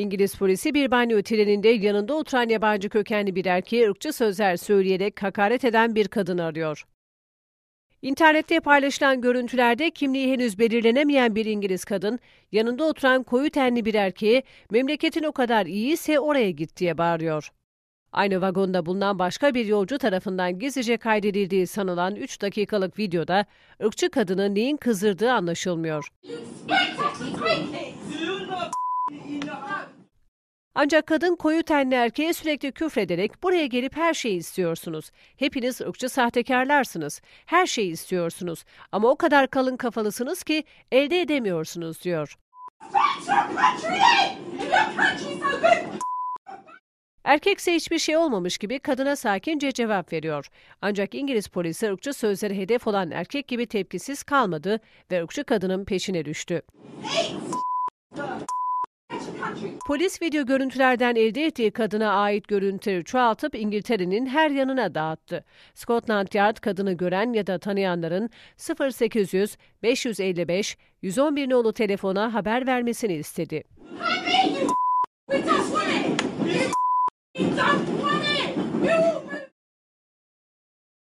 İngiliz polisi bir banyo treninde yanında oturan yabancı kökenli bir erkeğe ırkçı sözler söyleyerek hakaret eden bir kadın arıyor. İnternette paylaşılan görüntülerde kimliği henüz belirlenemeyen bir İngiliz kadın, yanında oturan koyu tenli bir erkeğe memleketin o kadar iyiyse oraya git diye bağırıyor. Aynı vagonda bulunan başka bir yolcu tarafından gizlice kaydedildiği sanılan 3 dakikalık videoda ırkçı kadını neyin kızdırdığı anlaşılmıyor. Ancak kadın koyu tenli erkeğe sürekli küfrederek buraya gelip her şeyi istiyorsunuz. Hepiniz ırkçı sahtekarlarsınız. Her şeyi istiyorsunuz. Ama o kadar kalın kafalısınız ki elde edemiyorsunuz diyor. Erkekse hiçbir şey olmamış gibi kadına sakince cevap veriyor. Ancak İngiliz polisi ırkçı sözleri hedef olan erkek gibi tepkisiz kalmadı ve ırkçı kadının peşine düştü. Polis video görüntülerden elde ettiği kadına ait görüntüleri çoğaltıp İngiltere'nin her yanına dağıttı. Scotland Yard kadını gören ya da tanıyanların 0800 555 111 nolu telefona haber vermesini istedi.